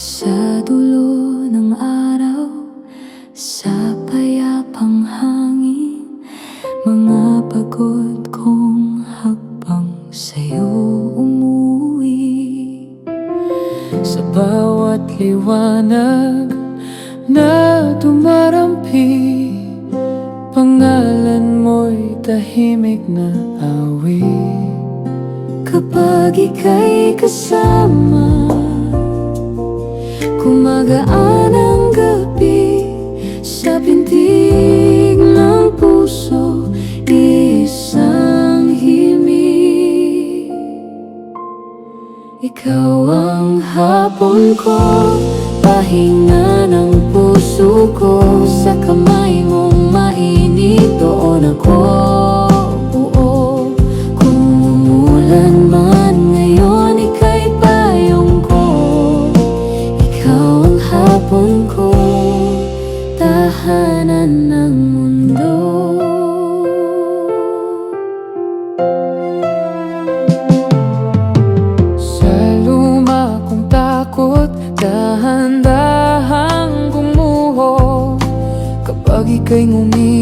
Sa dulo ng araw Sa payapang hangin Mga pagod kong hakbang Sa'yo umuwi. Sa bawat liwanag Na tumarampi Pangalan mo'y tahimik na awit. Kapag ika'y kasama Kumagaan ang gabi Sa pintig ng puso Isang himig. Ikaw ang hapon ko Pahinga ng puso ko. Sa kamay mong mainit Doon ako hapon ko Tahanan ng mundo. Sa luma kong takot Dahan-dahang gumuho. Kapag ika'y ngumingiti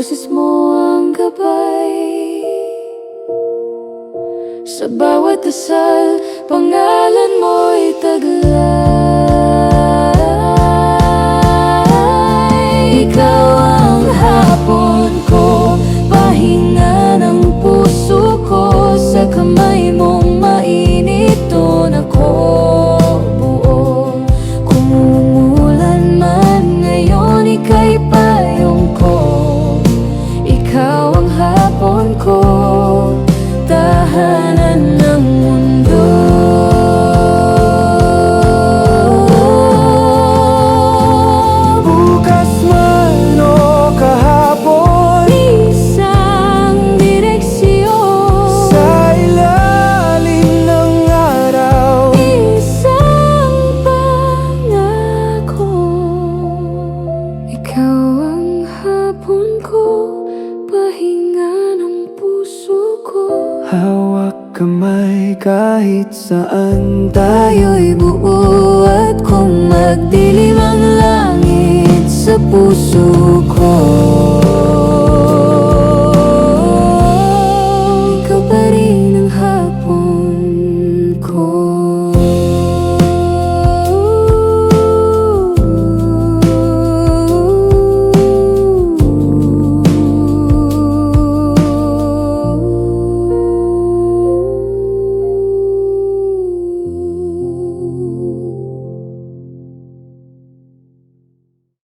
boses mo ang gabay Sa bawat dasal, pangalan mo'y taglay Hawak kamay kahit saan Tayo'y buo at kung magdilim ang langit sa puso